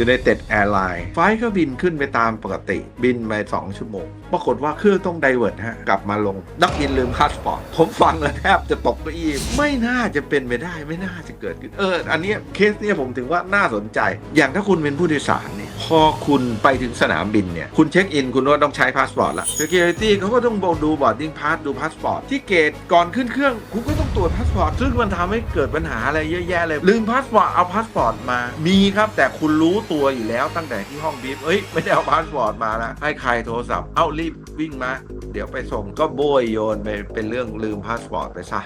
United Airlines ไฟล์ก็บินขึ้นไปตามปกติบินไป2ชั่วโมง ปรากฏว่าเครื่องต้องไดเวิร์ตฮะ กลับมาลง นักบินลืมพาสปอร์ต ผมฟังแล้วแทบจะตกเก้าอี้ไม่น่าจะเป็นไปได้ไม่น่าจะเกิดขึ้น เออ อันนี้เคสเนี้ยผมถึงว่าน่าสนใจ อย่างถ้าคุณเป็นผู้โดยสารเนี่ย พอคุณไปถึงสนามบินเนี่ย คุณเช็คอินคุณว่าต้องใช้พาสปอร์ตละ Security เขาก็ต้องดู boarding pass ดูพาสปอร์ตที่เกตก่อนขึ้นเครื่องคุณก็ต้องตรวจพาสปอร์ตซึ่งมันทำให้เกิดปัญหาอะไรเยอะแยะเลยลืมพาสปอร์ตเอาพาสปอร์ตมามีครับแต่คุณรู้ตัวอยู่แล้วตั้งแต่ที่ห้องบีฟเอ้ย ไม่ได้เอาพาสปอร์ตมานะ ให้ใครโทรศัพท์ เอารีบวิ่งมา เดี๋ยวไปส่งก็โบยโยนไปเป็นเรื่องลืมพาสปอร์ตไปซะ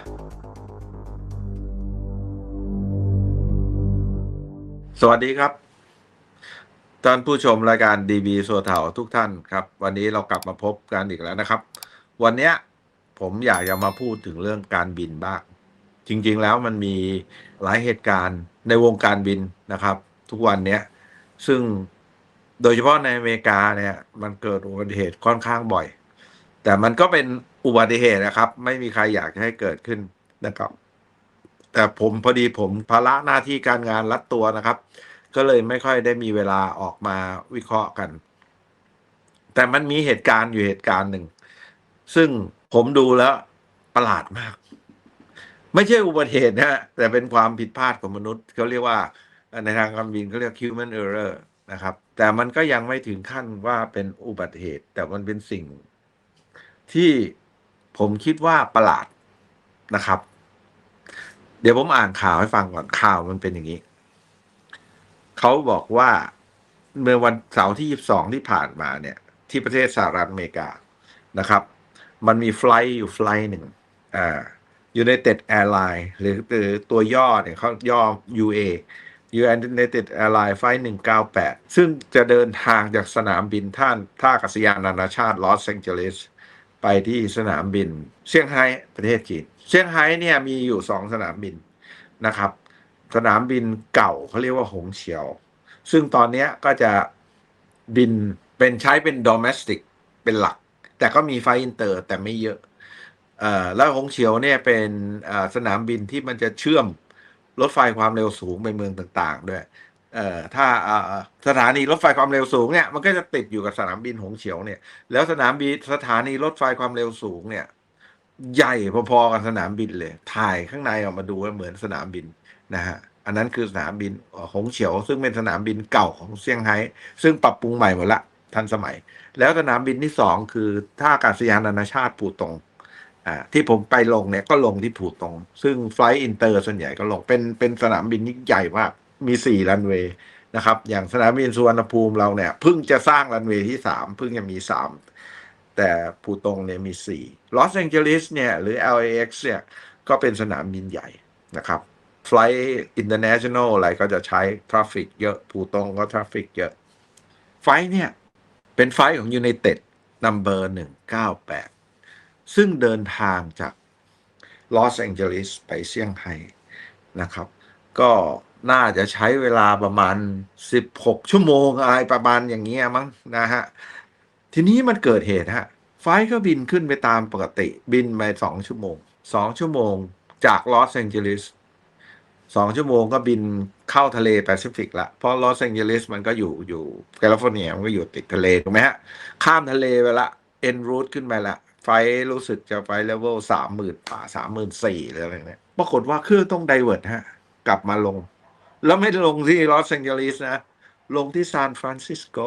สวัสดีครับท่านผู้ชมรายการดีบีโซเถาทุกท่านครับ วันนี้เรากลับมาพบกันอีกแล้วนะครับ วันเนี้ยผมอยากจะมาพูดถึงเรื่องการบินบ้าง จริง ๆ แล้วมันมีหลายเหตุการณ์ในวงการบินนะครับ ทุกวันเนี้ย ซึ่งโดยเฉพาะในอเมริกาเนี่ย มันเกิดอุบัติเหตุค่อนข้างบ่อย แต่มันก็เป็นอุบัติเหตุนะครับ ไม่มีใครอยากให้เกิดขึ้นนะครับ แต่ผมพอดีผมภาระหน้าที่การงานรัดตัวนะครับ ก็เลยไม่ค่อยได้มีเวลาออกมาวิเคราะห์กัน แต่มันมีเหตุการณ์อยู่เหตุการณ์หนึ่ง ซึ่งผมดูแล้วประหลาดมาก ไม่ใช่อุบัติเหตุนะแต่เป็นความผิดพลาดของมนุษย์เขาเรียกว่า ในทางการบินเขาเรียก human error นะครับ แต่มันก็ยังไม่ถึงขั้นว่าเป็นอุบัติเหตุ แต่มันเป็นสิ่งที่ผมคิดว่าประหลาดนะครับ เดี๋ยวผมอ่านข่าวให้ฟังก่อนข่าวมันเป็นอย่างนี้ เขาบอกว่าเมื่อวันเสาร์ที่22ที่ผ่านมาเนี่ย ที่ประเทศสหรัฐอเมริกานะครับ มันมีไฟล์อยู่ไฟล์หนึ่งอ่า United Airlines หรือหรือตัวย่อเนี่ยเขาย่อ UA United Airlines ไฟล์198ซึ่งจะเดินทางจากสนามบินท่านท่าอากาศยานนานาชาติลอสแองเจลิสไปที่สนามบินเซี่ยงไฮ้ประเทศจีนเซี่ยงไฮ้เนี่ยมีอยู่สองสนามบินนะครับ สนามบินเก่าเขาเรียกว่าหงเฉียว ซึ่งตอนนี้ก็จะบินเป็นใช้เป็น domestic เป็นหลัก แต่ก็มีไฟล์อินเตอร์แต่ไม่เยอะอ่อแล้วหงเฉียวเนี่ยเป็นสนามบินที่มันจะเชื่อม รถไฟความเร็วสูงไปเมืองต่างๆ ด้วย เอ่อถ้าเอ่อสถานีรถไฟความเร็วสูงเนี่ยมันก็จะติดอยู่กับสนามบินหงเฉียวเนี่ย แล้วสนามบินสถานีรถไฟความเร็วสูงเนี่ย ใหญ่พอๆกับสนามบินเลย ถ่ายข้างในออกมาดูเหมือนสนามบินนะฮะอันนั้นคือสนามบินหงเฉียว ซึ่งเป็นสนามบินเก่าของเซี่ยงไฮ้ซึ่งปรับปรุงใหม่หมดละทันสมัย แล้วสนามบินที่สองคือท่าอากาศยานนานาชาติปูตง อ่าที่ผมไปลงเนี่ยก็ลงที่ปูตงซึ่งไฟล์อินเตอร์ส่วนใหญ่ก็ลงเป็นเป็นสนามบินที่ใหญ่มาก มีสี่รันเวย์นะครับ อย่างสนามบินสุวรรณภูมิเราเนี่ยเพิ่งจะสร้างรันเวย์ที่สามเพิ่งจะมีสามแต่ปูตงเนี่ยมีสี่ลอสแองเจลิสเนี่ยหรือ LAX เนี่ยก็เป็นสนามบินใหญ่นะครับไฟล์อินเตอร์เนชั่นแนลอะไรก็จะใช้ทราฟฟิกเยอะปูตงก็ทราฟฟิกเยอะ ไฟล์เนี่ย เป็นไฟล์ของ United Number 198 ซึ่งเดินทางจากลอสแองเจลิสไปเซี่ยงไฮ้นะครับ ก็น่าจะใช้เวลาประมาณ 16 ชั่วโมงอะไรประมาณอย่างเงี้ยมั้งนะฮะ ทีนี้มันเกิดเหตุฮะ ไฟล์ก็บินขึ้นไปตามปกติบินไปสองชั่วโมงสองชั่วโมงจากลอสแองเจลิสสองชั่วโมงก็บินเข้าทะเลแปซิฟิกละเพราะลอสแองเจลิสมันก็อยู่อยู่แคลิฟอร์เนียมันก็อยู่ติดทะเลถูกไหมฮะ ข้ามทะเลไปละเอ็นรูทขึ้นไปละ ไฟรู้สึกจะไฟเลเวลสามหมื่นป่าสามหมื่นสี่หรืออะไรเนี่ยปรากฏว่าเครื่องต้องไดเวิร์ตฮะ กลับมาลง แล้วไม่ได้ลงที่ลอสแองเจลิสนะ ลงที่ซานฟรานซิสโก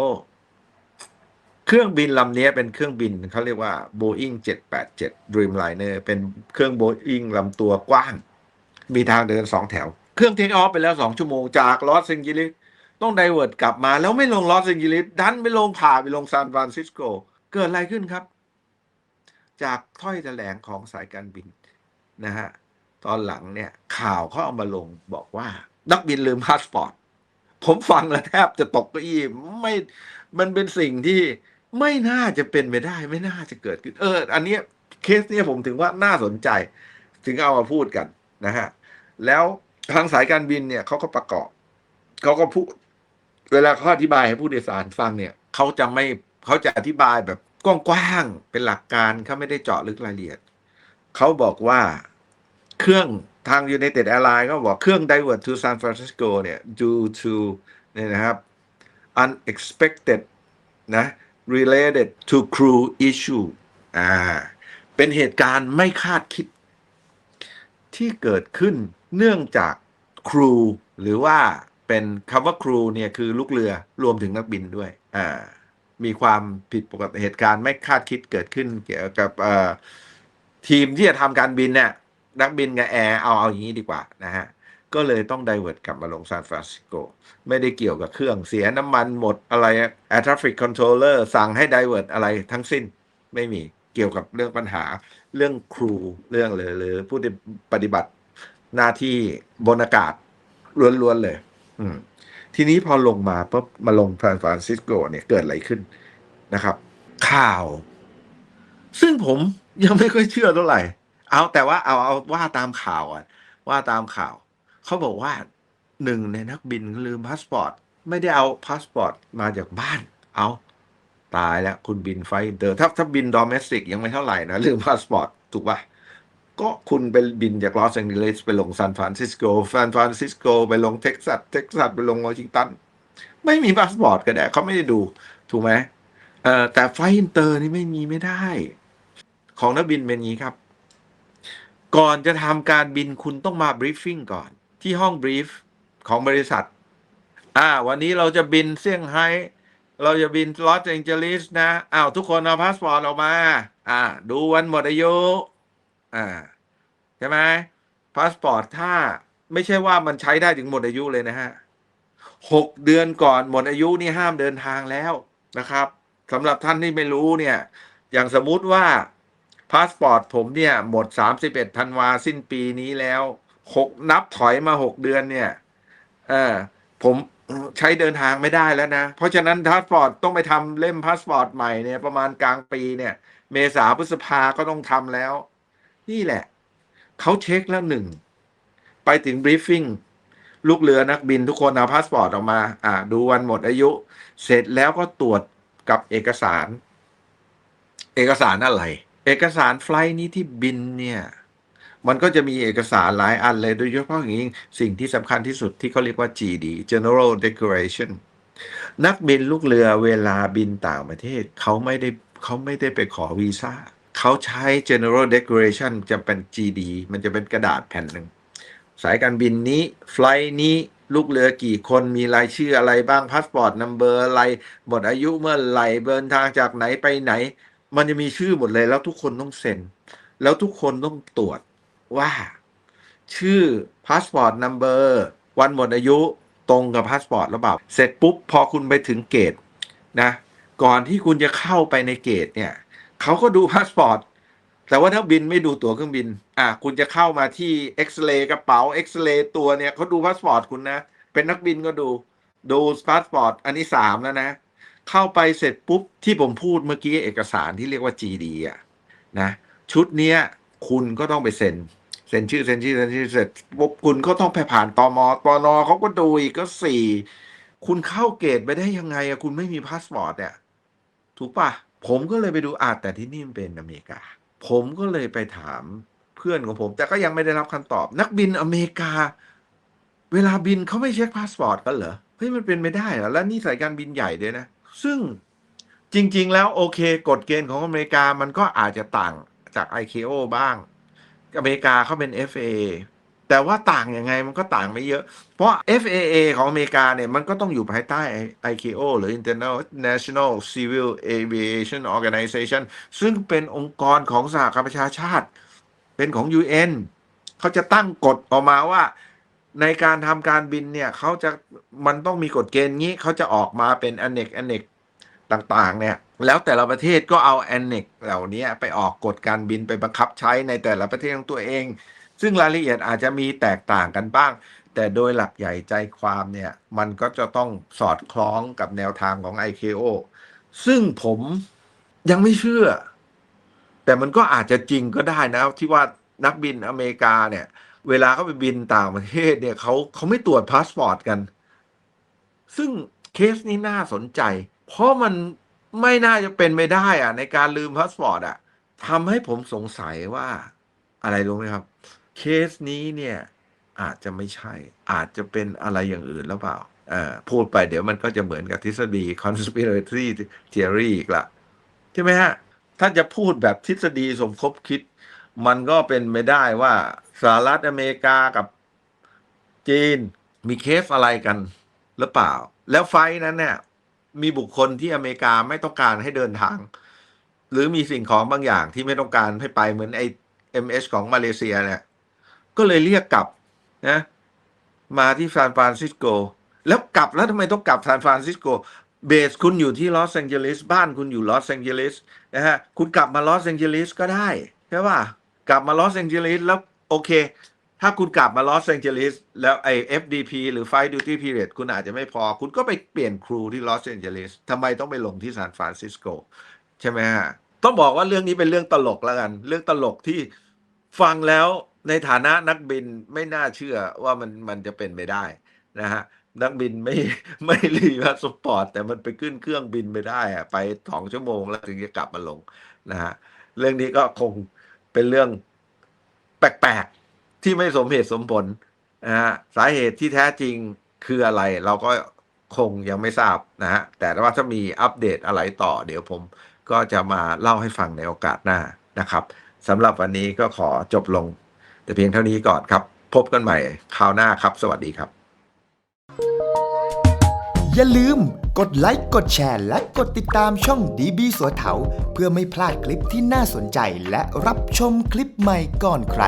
เครื่องบินลำนี้เป็นเครื่องบินเขาเรียกว่า Boeing 787 Dreamliner เป็นเครื่อง Boeing ลำตัวกว้าง มีทางเดินสองแถว เครื่องเทคออฟไปแล้วสองชั่วโมงจากลอสแองเจลิสต้องไดเวิร์ตกลับมา แล้วไม่ลงลอสแองเจลิสดันไปลงผ่าไปลงซานฟรานซิสโกเกิดอะไรขึ้นครับ จากถ้อยแถลงของสายการบินนะฮะตอนหลังเนี่ยข่าวเขาเอามาลงบอกว่า นักบินลืมพาสปอร์ต ผมฟังแล้วแทบจะตกเก้าอี้ไม่มันเป็นสิ่งที่ไม่น่าจะเป็นไปได้ ไม่น่าจะเกิดขึ้น เออ อันนี้เคสเนี้ยผมถึงว่าน่าสนใจ ถึงเอามาพูดกันนะฮะแล้วทางสายการบินเนี่ยเขาก็ประกอบเขาก็พูด เวลาเขาอธิบายให้ผู้โดยสารฟังเนี่ยเขาจะไม่เขาจะอธิบายแบบ กว้างๆเป็นหลักการเขาไม่ได้เจาะลึกรายละเอียด เขาบอกว่าเครื่องทาง United Airlines ก็บอกเครื่อง divert to San Francisco เนี่ย due to เนี่ยนะครับ unexpected นะ related to crew issue อ่า เป็นเหตุการณ์ไม่คาดคิด ที่เกิดขึ้นเนื่องจากครู หรือว่าเป็นคำว่าครูเนี่ยคือลูกเรือรวมถึงนักบินด้วย อ่า มีความผิดปกติเหตุการณ์ไม่คาดคิดเกิดขึ้นเกี่ยวกับทีมที่จะทำการบินเนี่ยนักบินกับแอร์เอาเอาอย่างนี้ดีกว่านะฮะก็เลยต้องไดเวิร์ตกลับมาลงซานฟรานซิสโก ไม่ได้เกี่ยวกับเครื่องเสียน้ำมันหมดอะไร Air Traffic Controller สั่งให้ไดเวิร์ตอะไรทั้งสิ้นไม่มีเกี่ยวกับเรื่องปัญหาเรื่องครูเรื่องเลยหรือผู้ปฏิบัติหน้าที่บนอากาศล้วนๆเลย อืม ทีนี้พอลงมาปุ๊บมาลงซานฟรานซิสโกเนี่ยเกิดอะไรขึ้นนะครับ ข่าว ซึ่งผมยังไม่ค่อยเชื่อเท่าไหร่ เอาแต่ว่าเอาเอาว่าตามข่าวอะ ว่าตามข่าว เขาบอกว่าหนึ่งในนักบินลืมพาสปอร์ต ไม่ได้เอาพาสปอร์ตมาจากบ้าน เอาตายแล้วคุณบินไฟเตอร์ถ้าถ้าบินดอมเมสติกยังไม่เท่าไหร่นะลืมพาสปอร์ตถูกป่ะ ก็คุณไปบินจากลอสแองเจลิสไปลงซานฟรานซิสโกซานฟรานซิสโกไปลงเท็กซัสเท็กซัสไปลงวอชิงตัน ไม่มีพาสปอร์ตก็ได้เขาไม่ได้ดู ถูกไหมเอ่อแต่ไฟล์อินเตอร์นี่ไม่มีไม่ได้ ของนักบินเป็นอย่างนี้ครับ ก่อนจะทำการบินคุณต้องมาบรีฟฟิ้งก่อน ที่ห้องบรีฟของบริษัท อ่า วันนี้เราจะบินเซี่ยงไฮ้เราจะบินลอสแองเจลิสนะอ้าวทุกคนเอาพาสปอร์ตออกมา อ่า ดูวันหมดอายุ อ่าใช่ไหมพาสปอร์ตถ้าไม่ใช่ว่ามันใช้ได้ถึงหมดอายุเลยนะฮะหกเดือนก่อนหมดอายุนี่ห้ามเดินทางแล้วนะครับสำหรับท่านที่ไม่รู้เนี่ย อย่างสมมุติว่าพาสปอร์ตผมเนี่ย หมด 31ธันวาสิ้นปีนี้แล้วหกนับถอยมาหกเดือนเนี่ยเออผมใช้เดินทางไม่ได้แล้วนะ เพราะฉะนั้นพาสปอร์ตต้องไปทำเล่มพาสปอร์ตใหม่เนี่ยประมาณกลางปีเนี่ย เมษาพฤษภาก็ต้องทำแล้ว นี่แหละ เขาเช็คแล้วหนึ่ง ไปถึงบรีฟฟิ้งลูกเรือนักบินทุกคนเอาพาสปอร์ตออกมา อ่า ดูวันหมดอายุ เสร็จแล้วก็ตรวจกับเอกสาร เอกสารอะไร เอกสารไฟลท์นี้ที่บินเนี่ย มันก็จะมีเอกสารหลายอันเลย โดยเฉพาะอย่างยิ่งสิ่งที่สำคัญที่สุดที่เขาเรียกว่า GD General Declaration นักบินลูกเรือเวลาบินต่างประเทศ เขาไม่ได้เขาไม่ได้ไปขอวีซ่า เขาใช้ General Declaration จะเป็น GD มันจะเป็นกระดาษแผ่นหนึ่ง สายการบินนี้ ไฟล์นี้ลูกเรือกี่คนมีรายชื่ออะไรบ้างพาสปอร์ตนัมเบอร์อะไรหมดอายุเมื่อไหร่เดินทางจากไหนไปไหน มันจะมีชื่อหมดเลยแล้วทุกคนต้องเซ็น แล้วทุกคนต้องตรวจว่า ชื่อพาสปอร์ตนัมเบอร์วันหมดอายุตรงกับพาสปอร์ตหรือเปล่า เสร็จปุ๊บ พอคุณไปถึงเกตนะ ก่อนที่คุณจะเข้าไปในเกตเนี่ย เขาก็ดูพาสปอร์ตแต่ว่าถ้าบินไม่ดูตั๋วเครื่องบิน อะคุณจะเข้ามาที่เอ็กซเรย์กระเป๋าเอ็กซเรย์ตัวเนี่ยเขาดูพาสปอร์ตคุณนะ เป็นนักบินก็ดู ดูพาสปอร์ตอันนี้สามแล้วนะ เข้าไปเสร็จปุ๊บ ที่ผมพูดเมื่อกี้เอกสารที่เรียกว่า GD อะนะชุดเนี้ยคุณก็ต้องไปเซ็นเซ็นชื่อเซ็นชื่อเซ็นชื่อเสร็จปุ๊บคุณก็ต้องไปผ่านตอมปนเขาก็ดูอีกก็สี่คุณเข้าเกตไปได้ยังไงอะคุณไม่มีพาสปอร์ตเนี่ยถูกปะ ผมก็เลยไปดูอาแต่ที่นี่มันเป็นอเมริกา ผมก็เลยไปถามเพื่อนของผม แต่ก็ยังไม่ได้รับคำตอบ นักบินอเมริกา เวลาบินเขาไม่เช็คพาสปอร์ตกันเหรอเฮ้ยมันเป็นไม่ได้เหรอแล้วนี่สายการบินใหญ่ด้วยนะ ซึ่งจริง ๆ แล้วโอเคกฎเกณฑ์ของอเมริกามันก็อาจจะต่างจาก ICAO บ้าง อเมริกาเขาเป็น FAA แต่ว่าต่างยังไงมันก็ต่างไม่เยอะ เพราะ FAA ของอเมริกาเนี่ยมันก็ต้องอยู่ภายใต้ ICAO หรือ International Civil Aviation Organization ซึ่งเป็นองค์กรของสหประชาชาติ เป็นของ UN เขาจะตั้งกฎออกมาว่าในการทำการบินเนี่ยเขาจะมันต้องมีกฎเกณฑ์งี้เขาจะออกมาเป็นอเนกอเนกต่างๆ เนี่ย แล้วแต่ละประเทศก็เอาแอนเนกเหล่านี้ไปออกกฎการบินไปบังคับใช้ในแต่ละประเทศของตัวเอง ซึ่งรายละเอียดอาจจะมีแตกต่างกันบ้าง แต่โดยหลักใหญ่ใจความเนี่ย มันก็จะต้องสอดคล้องกับแนวทางของ ICAO ซึ่งผมยังไม่เชื่อ แต่มันก็อาจจะจริงก็ได้นะ ที่ว่านักบินอเมริกาเนี่ย เวลาเขาไปบินต่างประเทศเนี่ยเขาเขาไม่ตรวจพาสปอร์ตกัน ซึ่งเคสนี้น่าสนใจ เพราะมันไม่น่าจะเป็นไม่ได้อะในการลืมพาสปอร์ตอะทำให้ผมสงสัยว่าอะไรรู้ไหมครับ เคสนี้เนี่ยอาจจะไม่ใช่ อาจจะเป็นอะไรอย่างอื่นหรือเปล่าพูดไปเดี๋ยวมันก็จะเหมือนกับทฤษฎี conspiracy theory อีกละใช่ไหมฮะ ถ้าจะพูดแบบทฤษฎีสมคบคิด มันก็เป็นไม่ได้ว่าสหรัฐอเมริกากับจีนมีเคสอะไรกันหรือเปล่า แล้วไฟนั้นเนี่ยมีบุคคลที่อเมริกาไม่ต้องการให้เดินทาง หรือมีสิ่งของบางอย่างที่ไม่ต้องการให้ไปเหมือนไอ้ MS ของมาเลเซียเนี่ย ก็เลยเรียกกลับนะมาที่ซานฟรานซิสโก แล้วกลับแล้วทำไมต้องกลับซานฟรานซิสโก เบสคุณอยู่ที่ลอสแองเจลิสบ้านคุณอยู่ลอสแองเจลิสนะฮะคุณกลับมาลอสแองเจลิสก็ได้ใช่ป่ะกลับมาลอสแองเจลิสแล้วโอเค ถ้าคุณกลับมาลอสแองเจลิสแล้วไอ้ FDP หรือ Fight Duty Period คุณอาจจะไม่พอ คุณก็ไปเปลี่ยนครูที่ลอสแองเจลิสทำไมต้องไปลงที่ซานฟรานซิสโกใช่ไหมฮะต้องบอกว่าเรื่องนี้เป็นเรื่องตลกแล้วกัน เรื่องตลกที่ฟังแล้ว ในฐานะนักบินไม่น่าเชื่อว่ามันมันจะเป็นไปได้นะฮะนักบินไม่ไม่รีพาสปอร์ตแต่มันไปขึ้นเครื่องบินไปได้อะไปสองชั่วโมงแล้วถึงจะกลับมาลงนะฮะเรื่องนี้ก็คงเป็นเรื่องแปลกๆ ที่ไม่สมเหตุสมผลนะฮะสาเหตุที่แท้จริงคืออะไร เราก็คงยังไม่ทราบนะฮะแต่ว่าถ้ามีอัปเดตอะไรต่อ เดี๋ยวผมก็จะมาเล่าให้ฟังในโอกาสหน้านะครับสำหรับวันนี้ก็ขอจบลง แต่เพียงเท่านี้ก่อนครับ พบกันใหม่คราวหน้าครับ สวัสดีครับ อย่าลืมกดไลค์กดแชร์ และกดติดตามช่องดีบีสัวเถาเพื่อไม่พลาดคลิปที่น่าสนใจและรับชมคลิปใหม่ก่อนใคร